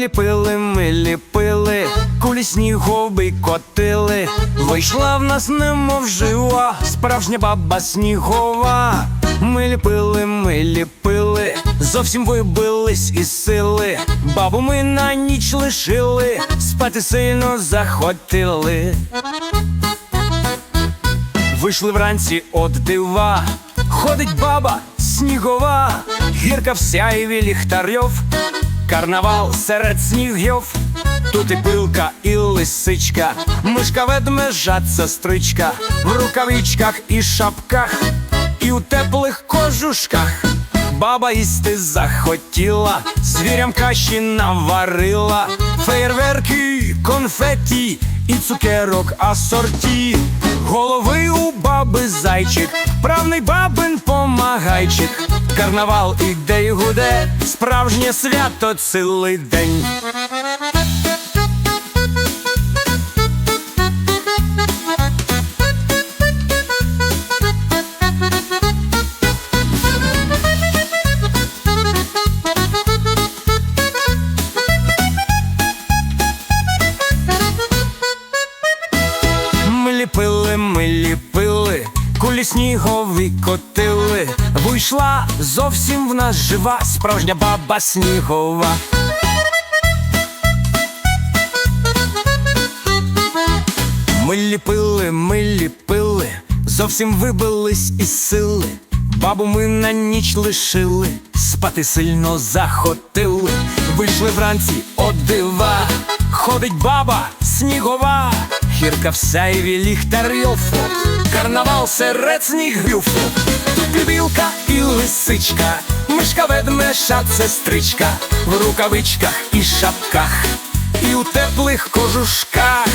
ліпили, ми ліпили, кулі сніговий котили. Вийшла в нас немов жива, справжня баба снігова. Ми ліпили, ми ліпили, зовсім вибились із сили. Бабу ми на ніч лишили, спати сильно захотіли. Вийшли вранці от дива, ходить баба снігова, гірка в сяєві ліхтарьов, карнавал серед снігів, тут і пилка, і лисичка, мишка ведмежа сестричка, в рукавичках і шапках, і у теплих кожушках. Баба їсти захотіла, звірям каші наварила, фейерверки, конфеті і цукерок асорті. Голови у баби зайчик, правний бабин помагайчик. Карнавал іде й гуде, справжнє свято цілий день. Кулі снігові котили. Вийшла зовсім в нас жива, справжня баба снігова. Ми ліпили, ми ліпили, зовсім вибились із сили. Бабу ми на ніч лишили, спати сильно захотили. Вийшли вранці от дива, ходить баба снігова, гірка в сяйві ліхтарів, карнавал серед снігів. Тут і білка і лисичка, мишка ведмеша сестричка, в рукавичках і шапках, і у теплих кожушках.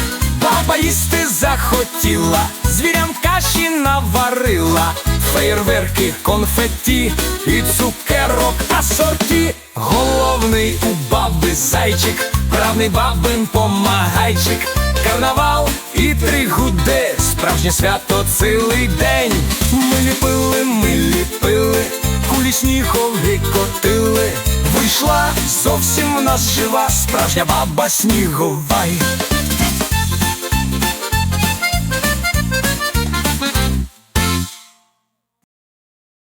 Баба їсти захотіла, звірям каші наварила, фейерверки, конфеті і цукерок. Асорті. Головний у баби зайчик, правний бабин помагайчик, карнавал і три гуде, справжнє свято цілий день. Ми ліпили, ми ліпили, кулі снігові котили. Вийшла зовсім в нас жива, справжня баба снігова.